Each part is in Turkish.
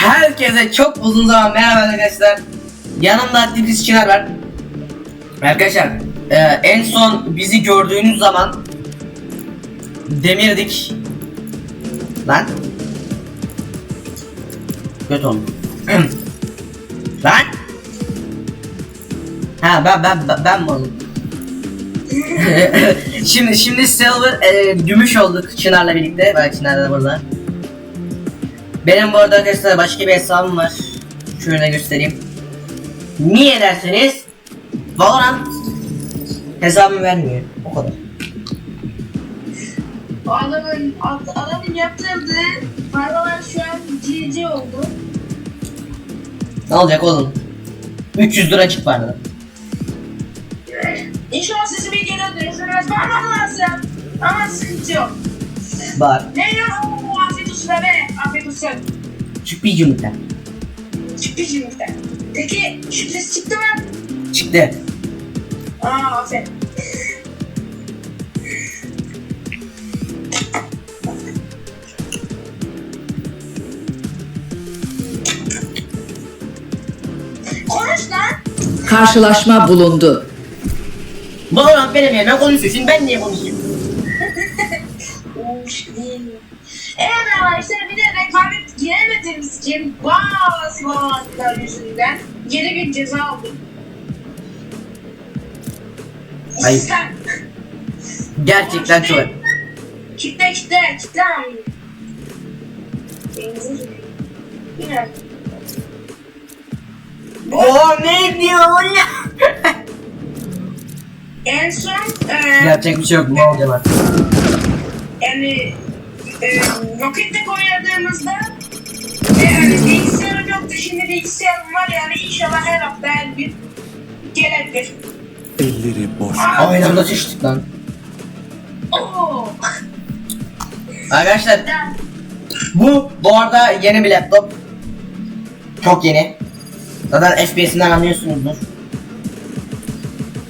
Herkese çok uzun zaman merhaba arkadaşlar. Yanımda Deniz Çınar var. Arkadaşlar e, en son bizi gördüğünüz zaman demirdik. Lan. Kötü oldu. Lan. Ha ben ben ben, ben mi oldum? şimdi şimdi silver e, gümüş olduk Çınar'la birlikte. Bak Çınar da burada. Benim bu arada arkadaşlar başka bir hesabım var. Şöyle göstereyim. Niye derseniz Valorant hesabımı vermiyor. O kadar. Adamın, ad- adamın yaptırdığı paralar şu an GG oldu. Ne olacak oğlum? 300 lira çık vardı. İnşallah sizi bir geri dönüşürüz. Parmağım lazım. Ama sıkıntı yok. Var. Ne diyor? Oo, afiyet olsun be. Afiyet olsun. Çık bir cümle. Sürpriz yumurta. Peki sürpriz çıktı mı? Çıktı. Aa aferin. Konuş lan. Karşılaşma bulundu. Valorant benim yerime konuşuyor. Şimdi ben niye konuşayım? Bazı bağlantılar yüzünden 7 gün ceza aldım. Ay. Sen Gerçekten çok. kitle kitle kitle. Yine. O ne diyor ya? En son e, Yapacak bir şey yok. Ne olacak artık? yani e, Rocket'te oynadığımızda e, yani bilgisayarım yoktu şimdi bilgisayarım var yani inşallah her hafta her gün gelebilir. Elleri boş. Aynı anda sıçtık lan. Oo. Arkadaşlar bu bu arada yeni bir laptop. Çok yeni. Zaten FPS'inden anlıyorsunuzdur.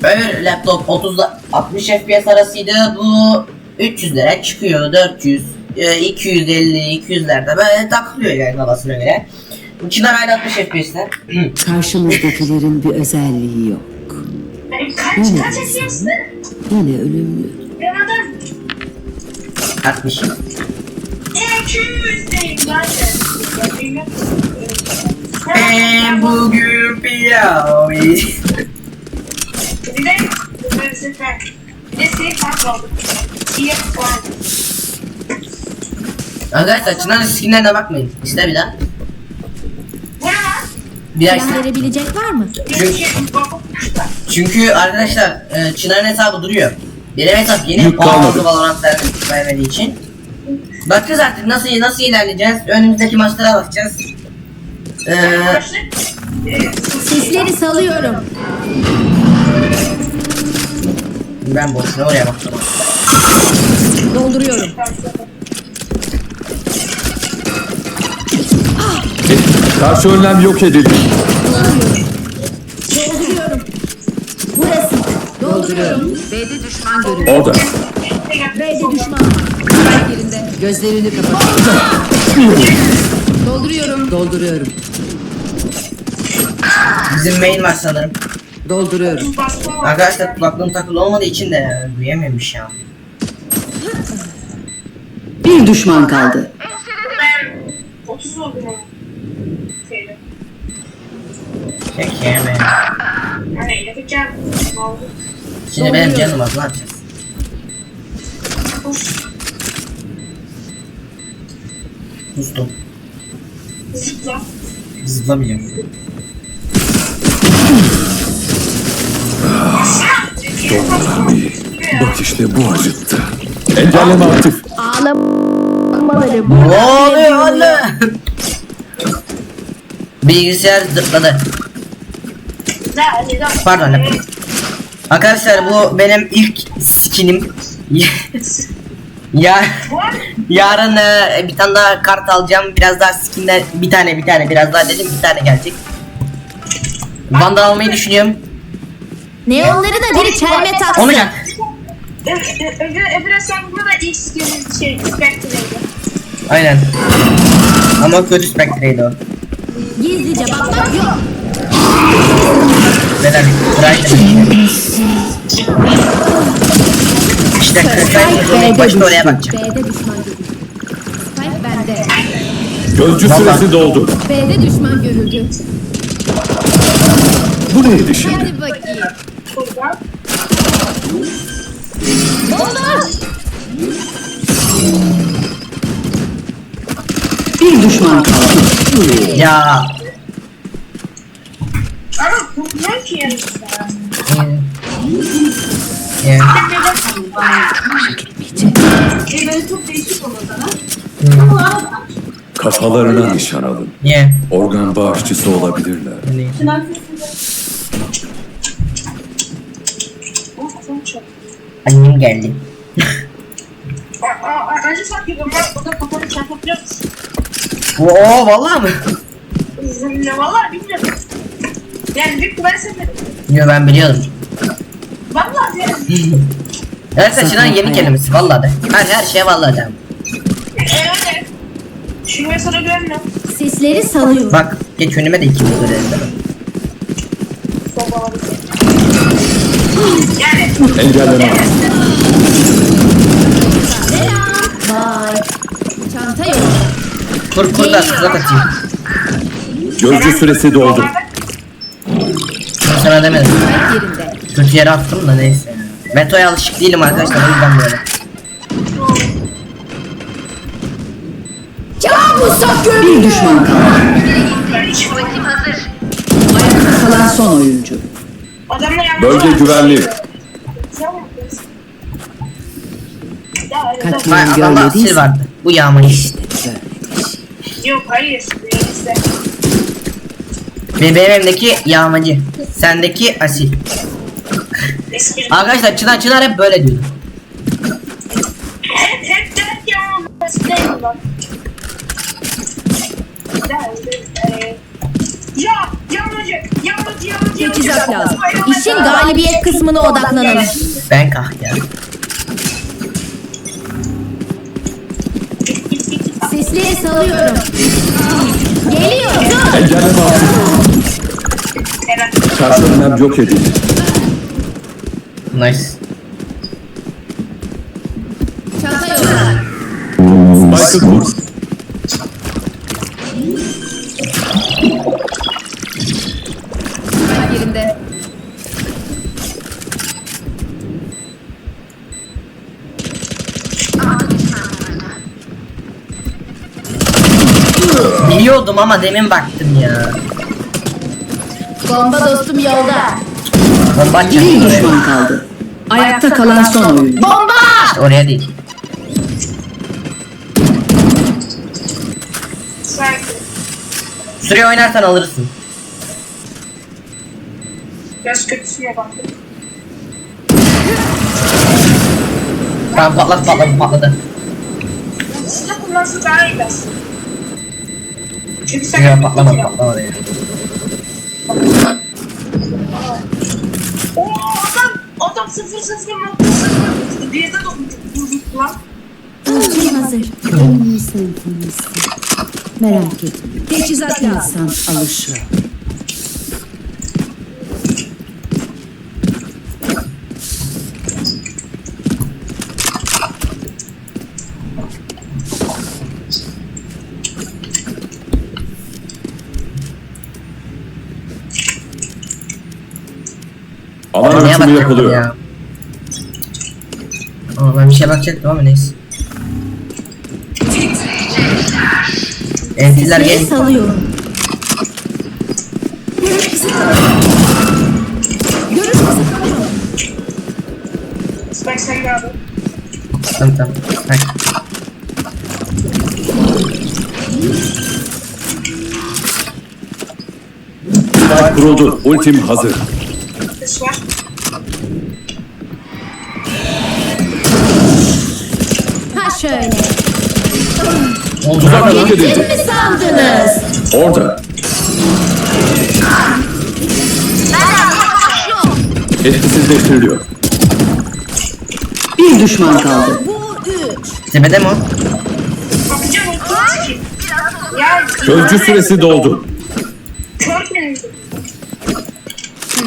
Öbür laptop 30 60 FPS arasıydı. Bu 300 lira çıkıyor. 400 e, 250 200'lerde böyle takılıyor yani kafasına göre. Çınar hala 60 FPS'ten. Karşımızdakilerin bir özelliği yok. Kaç kaç yaşıyorsun? Yine ölümlü. Yanada 60. 200 değil zaten. Ya, bilmem. Ben bugün piyav. Bir de böyle sefer. Bir de seni kalmadım. İyi puan. Arkadaşlar Çınar'ın skinlerine bakmayın. İşte bir daha. Bir daha işte. verebilecek var mı? Çünkü- Çünkü arkadaşlar e, Çınar'ın hesabı duruyor. Benim hesap yeni Yük pahalı kalmadı. Valorant vermedi- vermediği için. Bakacağız artık nasıl nasıl ilerleyeceğiz. Önümüzdeki maçlara bakacağız. Ee, Sesleri salıyorum. ben boşuna oraya baktım. Dolduruyorum. Karşı önlem yok edildi. Dolduruyorum. Burası. Dolduruyorum. B'de düşman görüldü. Orada. B'de düşman. Yerinde. Gözlerini kapat. Dolduruyorum. Dolduruyorum. Bizim main var sanırım. Dolduruyorum. Arkadaşlar kulaklığım takılı olmadığı için de duyamıyormuş ya. Bir düşman kaldı. Ben 30 oldum ama. Şeyde. Oldu? Şimdi benim canım az ne yapacağız? Koş. Sustum. Zıpla. Zıplamayacağım. Abi, Bak işte bu acıttı. Engelleme aktif. Ağlamaları. Ne oluyor? Bilgisayar zıpladı. Ne? Pardon. Arkadaşlar bu benim ilk skinim. ya yarın e, bir tane daha kart alacağım. Biraz daha skinler bir tane bir tane biraz daha dedim bir tane gelecek. Vandal almayı düşünüyorum. Neonları da biri çelme taksın. Olacak. Öbür sen burada ilk skill'in şey, Spectre'ydi. Aynen. Ama kötü Spectre'ydi o. Gizlice bakmak yok. Neden? Kıraydı. İşte. İlk başta oraya bakacağım. B'de düşman görüldü. Spike bende. Gözcü süresi doldu. B'de düşman görüldü. Bu neydi şimdi? Hadi bakayım. Bomba! Bir düşman kaldı. Ya. Ama kurtuluyor ki yanımızda. Ya. E böyle çok değişik olur sana. Kafalarına nişan alın. Niye? Organ bağışçısı olabilirler. Of çok çok. Annem geldi. Acı sakıyorum ben. O da kafanı çarpabiliyor musun? Oo vallahi mı? Ne valla bilmiyorum. Yani büyük ben sevmedim. Yo ben biliyordum. Valla yani. Evet saçıdan yeni kelimesi vallahi de. Her her şeye vallahi de. Öyle. Şimdi ben sana güvenmiyorum. Sesleri salıyor. Bak geç önüme de ikimiz öyle. Yani. Engelleme. Çanta yok. Kur kur da sıra kaçayım. Gözcü süresi doldu. Sana demedim. Kötü yere attım da neyse. Metoya alışık değilim arkadaşlar o yüzden böyle. Kabusa gömülü. Bir düşman kaldı. Ayakta kalan son oyuncu. Bölge güvenli. De- Vay Görmediyse- adamda asil vardı. Bu yağmur işte. Yok hayır. Neyse. Ve benim yağmacı. Sendeki asil. Arkadaşlar Çınar Çınar hep böyle diyordu. Hep hep. Ya, yağmacı, yağmacı, yağmacı, lazım. İşin galibiyet kısmına odaklanalım. Ben kah ya. Git, git, git, git. Sesleri salıyorum. Geliyor. Evet. Karşı önlem yok edildi. Nice. Çanta. Spike'ı kur. Spike yerinde. Biliyordum ama demin baktım ya. Bomba dostum yolda. Bomba Bir düşman kaldı. Ayakta kalan son oyuncu. Bomba! İşte oraya değil. Sanki. Süre oynarsan alırsın. Biraz kötüsüne baktım. Tamam patladı patladı patladı. Silah kullansın daha iyi aslında. Çünkü sen Yok patlamadı patlamadı ya. Oo adam adam sıfır sıfır nokta sıfır. Bir de dokunduk lan. Hazır. İyi senfonisi. Merak etme. Teçhizat insan alışır. Bakacaktım yapılıyor. ya? Aa, ben bir şey bakacaktım ama neyse. Entiler Sesleri gel. salıyorum. Sen de abi. Tamam tamam. Hadi. Kuruldu. Ultim hazır. Tuzak yok edildi. mi sandınız? Orada. Etkisizleştiriliyor. Bir düşman kaldı. Bu üç. Tepede mi o? Bakacağım o kız kim? Ya Gözcü süresi doldu. Şu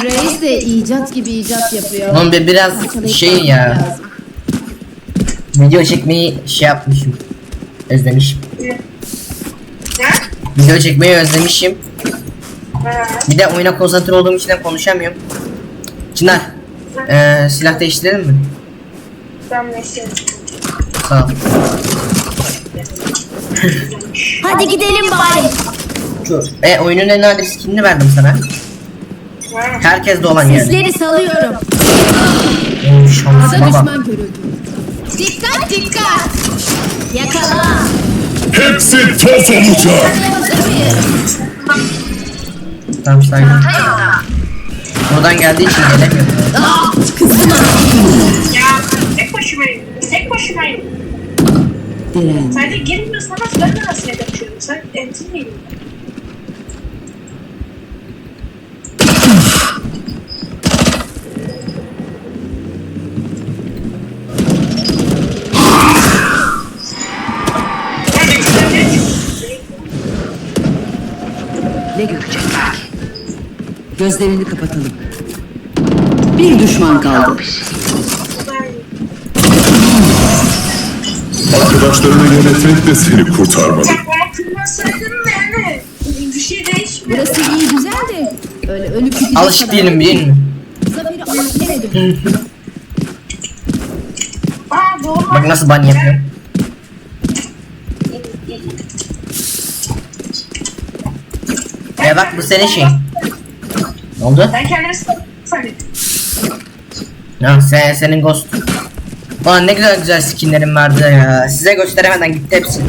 reis de icat gibi icat yapıyor. Oğlum bir biraz Parçalayıp şey ya. lazım. Video çekmeyi şey yapmışım. Özlemişim. Ne? Video çekmeyi özlemişim. Ha. Bir de oyuna konsantre olduğum için de konuşamıyorum. Çınar. Eee silah değiştirelim mi? Ben neyse. Sağ ol. Hadi gidelim bari. Şu, e oyunun en nadir skinini verdim sana. Herkes de olan yerde. Sesleri salıyorum. Ada şansıma bak. düşman görüldü. Dikkat dikkat. Yakala. Hepsi toz olacak. Tamam saygı. Buradan geldiği için gelemiyorum. Ah, kızdım ha. Ya tek başımayım. Tek başımayım. Diren. Sadece girmiyorsanız ben de nasıl kaçıyorum? Sen entin miyim? Gözlerini kapatalım. Bir düşman kaldı. Arkadaşlarını yönetmek de seni şey değişmiyor. Burası iyi güzel de. Öyle ölüp gidecek Alışık değilim değil mi? Zafer'i alıp. Bak nasıl ban yapıyor. E bak bu senin şey. Ne oldu? Ben kendimi sanırım. Ha sen, senin ghost. Ulan ne güzel güzel skinlerim vardı ya. Size gösteremeden gitti hepsi.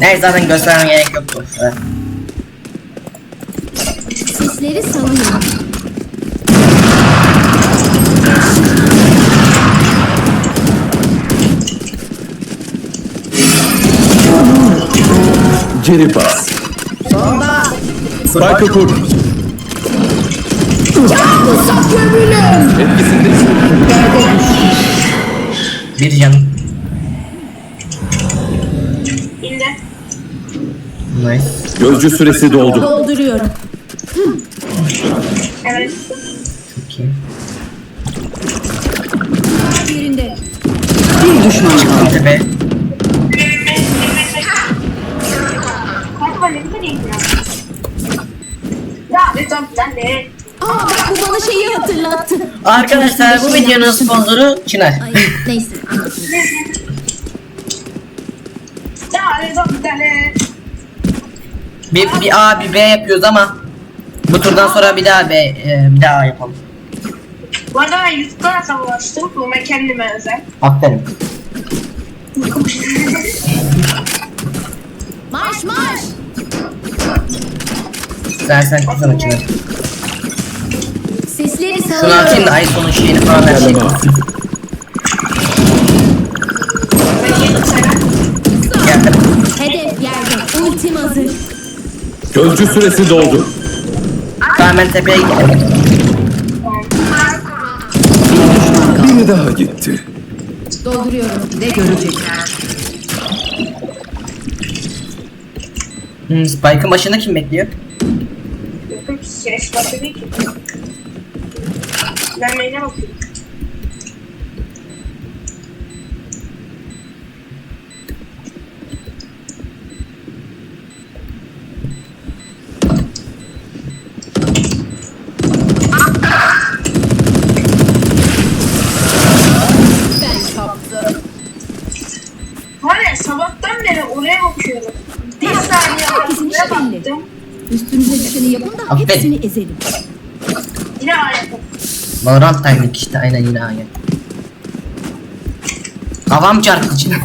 Neyse zaten göstermem gerek yoktu. Evet. Sesleri salıyorum. Geri bas. Spike'ı kur. Uzak gömülüm. Etkisinde Bir canım. İndi. Nice. Gözcü süresi doldu. Dolduruyorum. Evet. Çok iyi. Yerinde. Bir düşman kaldı. Tepe. Ya ne tam sen de. Aa bak bu bana şeyi hatırlattı. Arkadaşlar bu videonun sponsoru Çınar. Ay neyse. Bir, bir A bir B yapıyoruz ama bu turdan sonra bir daha B e, bir daha yapalım. Bu arada ben YouTube'dan hesabı açtım. Bu ben kendime özel. Aferin. Marş marş. Sen sen kızana Çınar. Sesleri Şunu atayım da ay sonu şeyini falan her şeyi. Geldim. Hedef yerde. Ultim hazır. Gözcü süresi doldu. Tamam ben tepeye gittim. Biri daha gitti. Dolduruyorum. Ne görecekler? Hmm, Spike'ın başında kim bekliyor? Ses başladı ki. Ben neyine bakıyorum. Düşeni yapın da Aferin. hepsini ezelim. Yine ayakkabı. Valorant timing işte aynen yine aynı. Kafam çarptı Çınar.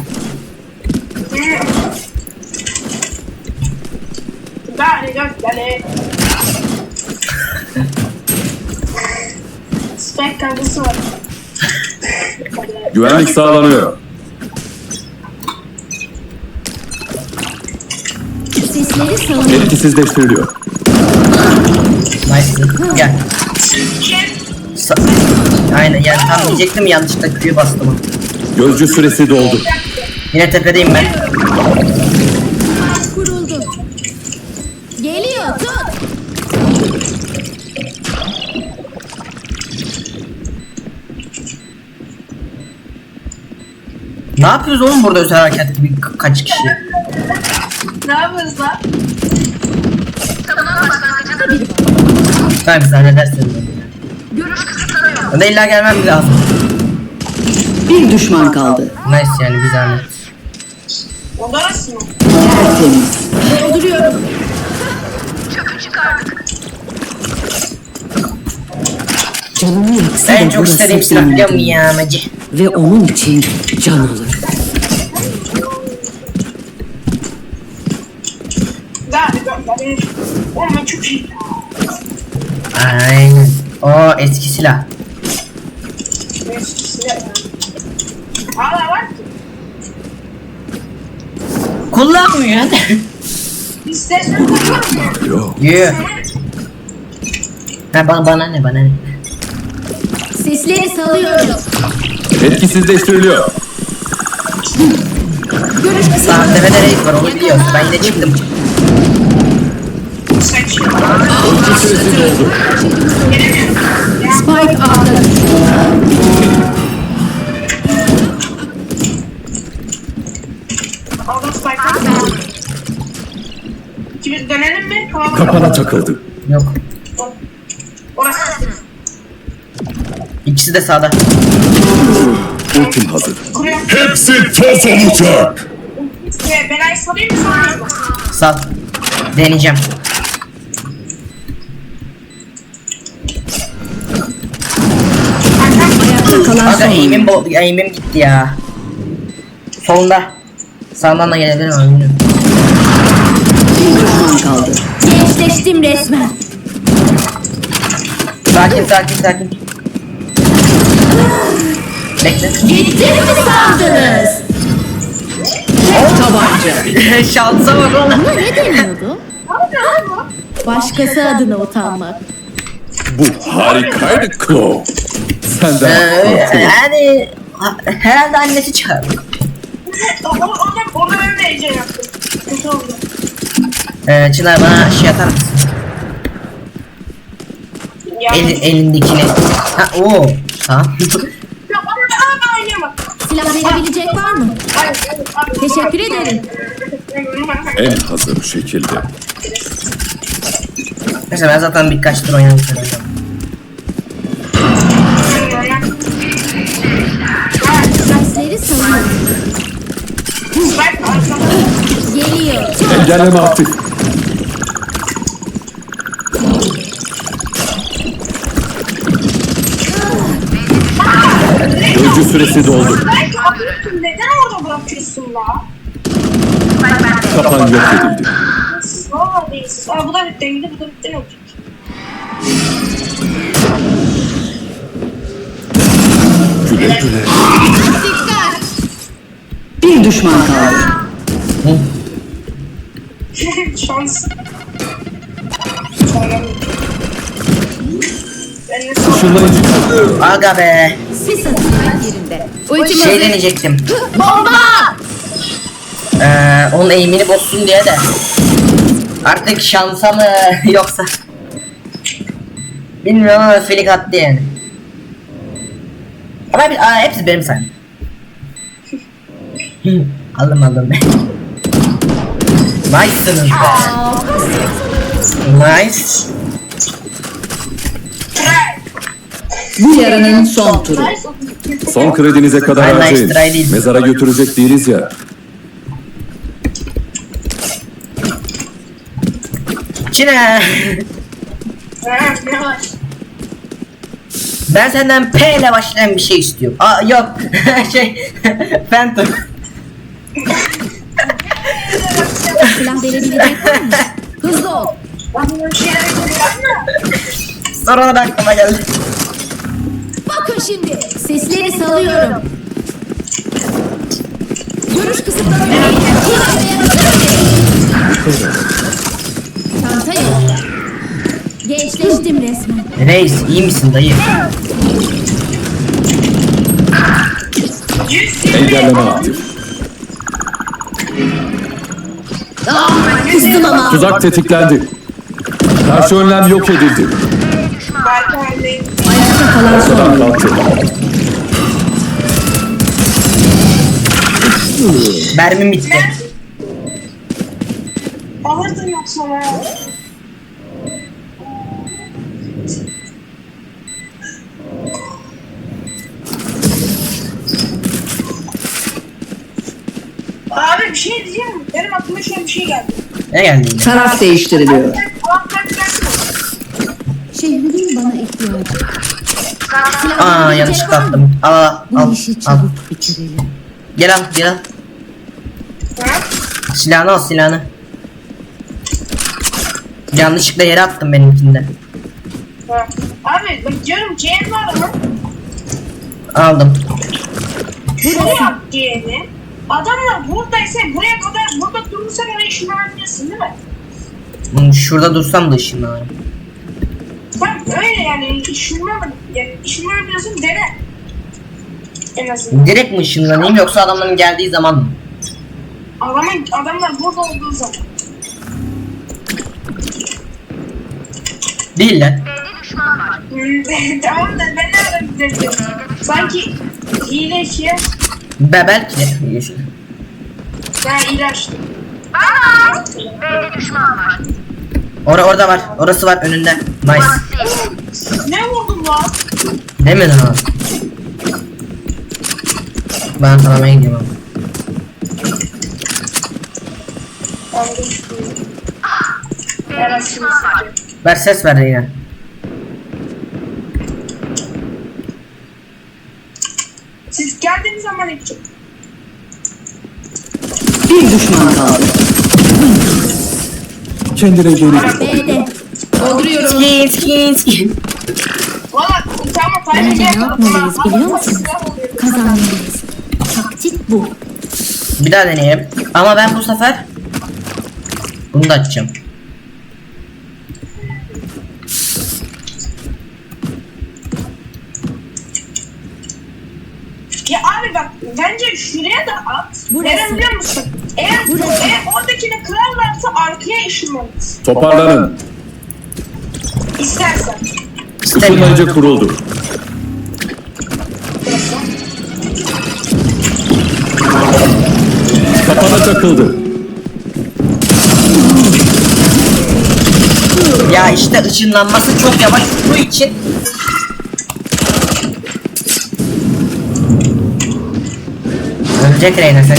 Dale, dale, dale. Spek kavgası var. Güvenlik sağlanıyor. Sesleri salıyorum. Etkisizleştiriliyor. Nice. Gel. Sa Aynen yani tam diyecektim yanlışlıkla Q'yu bastım. Gözcü süresi doldu. Yine tepedeyim ben. Kuruldu. Geliyor tut. Ne yapıyoruz oğlum burada özel hareket gibi kaç kişi? Ne yapıyoruz lan? Tamam biz halledersiniz. Ya da illa gelmem lazım. Bir düşman kaldı. Nice yani bir zahmet. O da nasıl mı? Tertemiz. Dolduruyorum. Canını yaksa En da çok istediğim burası silah senin biliyor musun ya Meci? Ve onun için can alır. Daha bir gönder. Oğlum çok iyi. Aynen. O eski silah. Hala var ki. Kullanmıyor. İstersen. Yok. Yürü. Ha bana, bana ne bana ne? Sesleri salıyorum. Etkisizleştiriliyor. Görüş kısıtlanıyor. Sağ tepede reis var onu biliyoruz. Ben yine çıktım. Sen şimdi. Gözcü süresi doldu. Spike A'da düştü. Aldım spike'ı. İkimiz dönelim mi? Tamam. Kapana takıldı. Yok. Orası. İkisi de sağda. Ultim hazır. Hepsi toz olacak. Ee, Belayı salayım mı sana mı? Sal. Deneyeceğim. Ayakta kalan Aga son eğimim, oyuncu. bo eğimim gitti ya. Solunda. Sağdan da gelebilir mi bilmiyorum. Bir düşman kaldı. Gençleştim resmen. Sakin sakin sakin. Bekle. Gittim mi sandınız? Tek tabanca. Şansa bak oğlum. Buna ne deniyordu? Başkası adına utanmak. Bu harikaydı Claw. Senden Ee, korkulur. yani ha- herhalde annesi çağırdı. O, o, o, o da ben de heyecan yaptım. Kötü oldu. Ee, Çınar bana şey atar mısın? El, elindekini. Ha oo. Tamam. Ya bana ama oynayamam. Silah verebilecek var mı? Hayır, hayır. Teşekkür ederim. En hazır şekilde. Mesela ben zaten birkaç tur oynadım. Engelleme aktif. Gözcü süresi doldu. Neden orada bırakıyorsun la? Kapan yok edildi. Valla değilsiz. Aa bu da bitti. De bu da bitti. Ne olacak? Güle güle. Bir düşman kaldı. Sonra Işınlayıcı. Aga be. Sis atıyor yerinde. Ultim Şey hazır. deneyecektim. Bomba! Ee, onun eğimini bozsun diye de. Artık şansa mı yoksa. Bilmiyorum ama filik attı yani. Ama bir, aa, hepsi benim. Hı, aldım aldım ben. Nice'sınız be. Nice. Bu yarının son turu. Son kredinize kadar Ay, nice harcayın. try değil. Mezara götürecek değiliz ya. Çine. Ben senden P ile başlayan bir şey istiyorum. Aa yok. şey Phantom. Silah verebilecek var mı? Hızlı ol. Sonra da aklıma geldi. Bakın şimdi. Sesleri salıyorum. Görüş kısıtlanıyor. Çanta yok. Gençleştim resmen. Reis iyi misin dayı? Engelleme aktif. Kızdım ama. Tuzak tetiklendi. Karşı önlem yok edildi. Ayakta kalan son kalktı. Mermim bitti. Ben alırdın yoksa ya. Abi bir şey diyeceğim? Benim aklıma şöyle bir şey geldi. Ne geldi? Taraf değiştiriliyor. İhtiyacı. Aa yanlışlıkla attım. Al al Bu al. işi al. çabuk bitirelim. Gel al gel al. Silahını al silahını. Yanlışlıkla yere attım benimkinde. Ha. Abi bak diyorum Cem var ama Aldım. şunu yap diyeni. Adamlar buradaysa buraya kadar burada durursa işini anlıyorsun değil mi? Hmm, Şurada dursam da ışınlanırım. Tamam öyle yani işini yani işini anlıyorsun dene. En azından. Direkt mi ışınlanayım yoksa adamların geldiği zaman mı? Adamın, adamlar burada olduğu zaman. Değil lan. Tamam da ben nereden gidebilirim? Sanki hile işi Be belki de. ben ilaçtım. Or orada var. Orası var önünde. Nice. Ne vurdum lan? Mi lan? Ben taramaya gidiyorum. Ver ses ver yine. Siz geldiğiniz zaman yapacağım. Bir düşman kaldı. Kendine geri gel. B'de. Dolduruyorum. Skin skin skin. Valla tamam Tayfun Bence gel. ne yapmalıyız biliyor Ama musun? Kazanmalıyız. Taktik bu. Bir daha deneyelim. Ama ben bu sefer bunu da açacağım. Ya abi bak bence şuraya da at. Burası. Neden biliyor musun? Eğer, eğer oradakini kırarlarsa arkaya ışınlanırız. Toparlanın. İstersen. Işınlayıcı kuruldu. Kapana takıldı. Ya işte ışınlanması çok yavaş olduğu için Ölecek Reyna sen.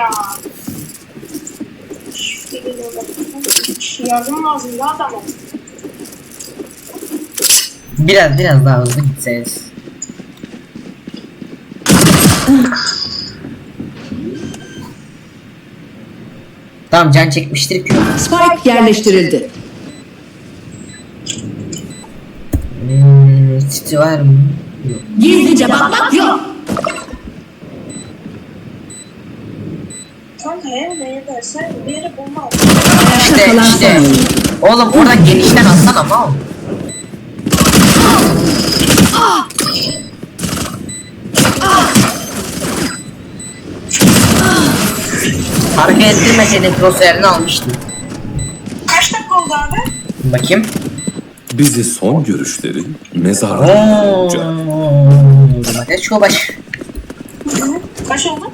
Ya. Yardım lazım adama. Biraz biraz daha hızlı gitseniz. Tamam can çekmiştir ki. Spike yerleştirildi. Hmm, City var mı? Yok. Gizlice bakmak yok. Kanka ya ne dersen bir yere bulma. İşte işte. Oğlum oradan genişten atsana mal. Hareket ettirmeseydin crosshair'ını almıştım. Kaç dakika oldu abi? Bakayım. Bizi son görüşleri mezarda Ooo. bulacak. Domates çobaş. Kaç oldu?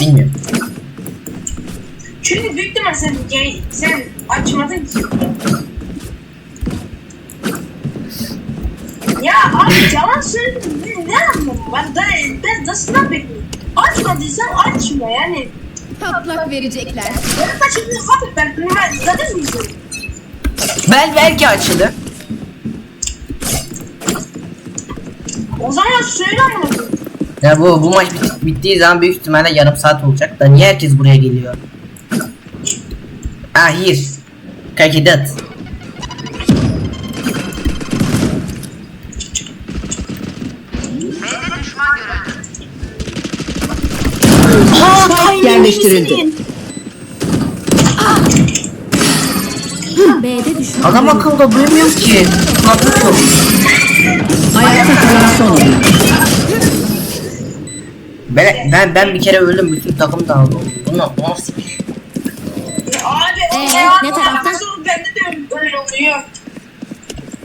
Bilmiyorum. Çünkü büyük ihtimal sen, sen açmadın ki. Ya abi yalan söyledin ne, anlamı var? Da, ben nasıl bekliyorum? Açmadıysan açma yani. Patlak verecekler. Ben kaçırdığım abi ben ben zaten bilmiyorum. Bel belki açılır. O zaman söyle koyayım. Ya bu bu maç bit- bittiği zaman büyük ihtimalle yarım saat olacak da niye herkes buraya geliyor? Ah here. Kakidat. Yerleştirildi. B'de düşman. Adam akılda duymuyor ki. Kulaklık yok. Ayakta kalan son. Ben ben ben bir kere öldüm bütün takım dağıldı. Bu nasıl bir şey? Abi o ee, ne, ne taraftan? Bende de öyle oluyor.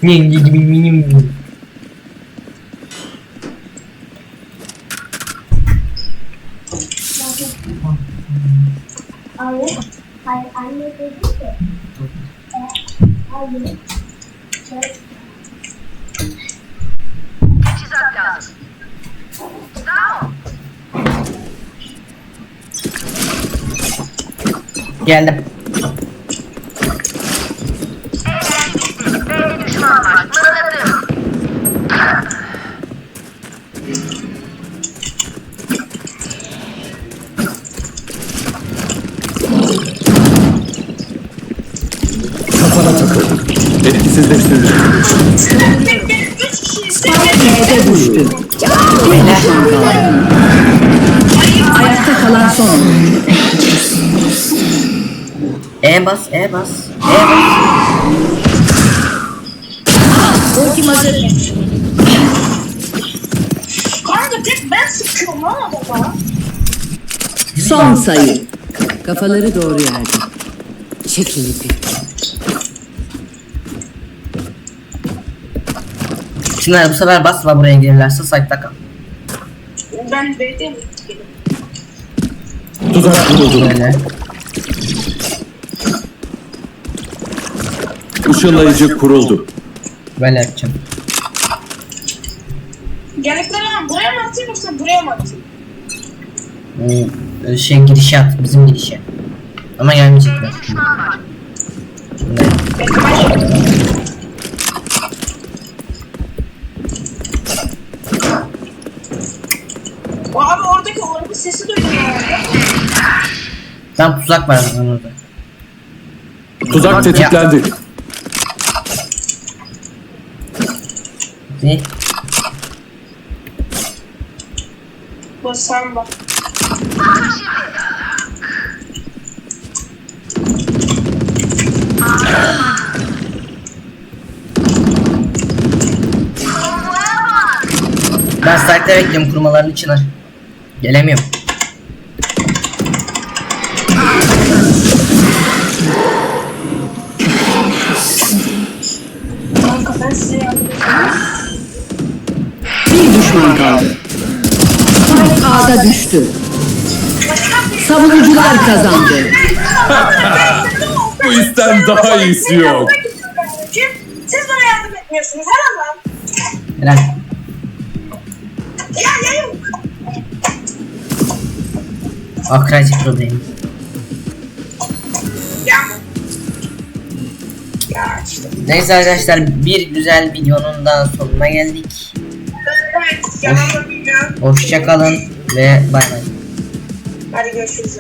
Ne gibi minim Abi, hayır anne dedi ki, e, abi, çizat lazım. Geldim. Kafana takıldı. Etkisizleştirildi. Üç kişiyiz. B'de düştü. Bir düşman kaldı. Ayakta kalan son. E bas, E bas. E bas. Ultim hazır. Kanka tek ben sıkıyorum lan adama. Son sayı. Kafaları doğru yerde. Çekil ipi. Çınar bu sefer basma buraya gelirlerse site'da kal. Ben B'deyim. Tuzak kuruldu. Böyle. Işınlayıcı kuruldu. Böyle yapacağım. Gerekli lan buraya mı atayım yoksa buraya mı atayım? Bu e, şey girişat, bizim girişe. Ama gelmeyecekler. Şimdi. Ben O abi oradaki araba sesi duydum ya. Tam tuzak var orada. Tuzak tetiklendi. Ne? Bu samba. Ben site'da bekliyorum kurmalarını Çınar. Gelemiyorum. Düştü. Savunucular kazandı. Bu isten daha iyisi yok. Kim? Siz bana yardım etmiyorsunuz. Helal lan. Helal. Ya yayın. Akracı problemi. Ya. Ya işte. Neyse arkadaşlar bir güzel videonun daha sonuna geldik. Evet. Yalan da bilmiyorum. Ve bay bay. Hadi görüşürüz.